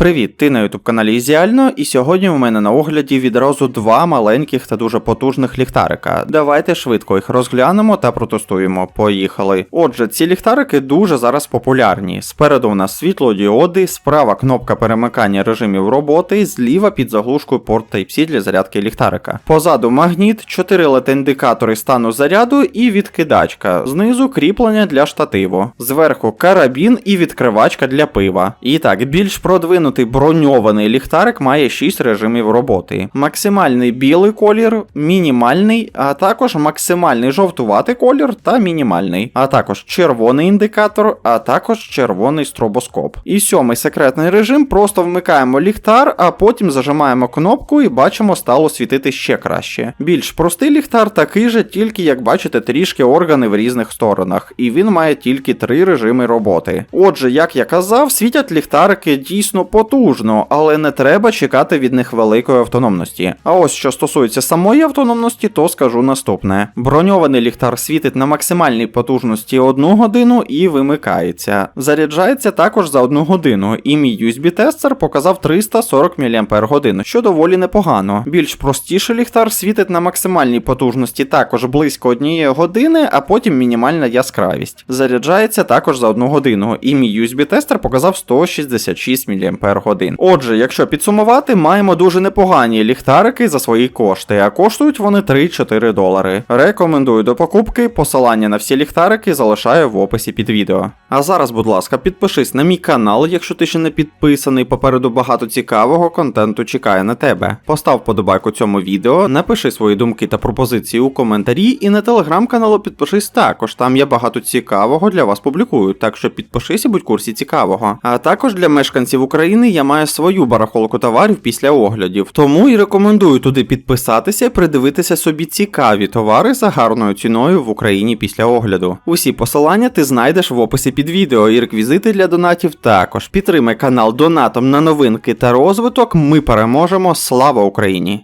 Привіт, ти на ютуб каналі Ізіально, і сьогодні у мене на огляді відразу два маленьких та дуже потужних ліхтарика. Давайте швидко їх розглянемо та протестуємо. Поїхали. Отже, ці ліхтарики дуже зараз популярні. Спереду у нас світлодіоди, справа кнопка перемикання режимів роботи, зліва під заглушкою порт Type-C для зарядки ліхтарика. Позаду магніт, 4 LED-індикатори стану заряду і відкидачка. Знизу кріплення для штативу. Зверху карабін і відкривачка для пива. І так, більш продвинутий броньований ліхтарик має 6 режимів роботи: максимальний білий колір, мінімальний, а також максимальний жовтуватий колір та мінімальний, а також червоний індикатор, а також червоний стробоскоп. І сьомий секретний режим просто вмикаємо ліхтар, а потім зажимаємо кнопку і бачимо, стало світити ще краще. Більш простий ліхтар такий же, тільки як бачите, трішки органи в різних сторонах, і він має тільки три режими роботи. Отже, як я казав, світять ліхтарики дійсно потужно, але не треба чекати від них великої автономності. А ось що стосується самої автономності, то скажу наступне: броньований ліхтар світить на максимальній потужності 1 годину і вимикається. Заряджається також за 1 годину, і мій USB-тестер показав 340 мАч, що доволі непогано. Більш простіший ліхтар світить на максимальній потужності також близько 1 години, а потім мінімальна яскравість. Заряджається також за 1 годину, і мій USB-тестер показав 166 мАч. Отже, якщо підсумувати, маємо дуже непогані ліхтарики за свої кошти, а коштують вони 3-4 долари. Рекомендую до покупки, посилання на всі ліхтарики залишаю в описі під відео. А зараз, будь ласка, підпишись на мій канал, якщо ти ще не підписаний. Попереду багато цікавого контенту чекає на тебе. Постав подобайку цьому відео, напиши свої думки та пропозиції у коментарі, і на телеграм-каналу підпишись також. Там я багато цікавого для вас публікую, так що підпишись і будь в курсі цікавого. А також для мешканців України я маю свою барахолку товарів після оглядів, тому і рекомендую туди підписатися і придивитися собі цікаві товари за гарною ціною в Україні після огляду. Усі посилання ти знайдеш в описі під відео і реквізити для донатів також. Підтримай канал донатом на новинки та розвиток. Ми переможемо. Слава Україні!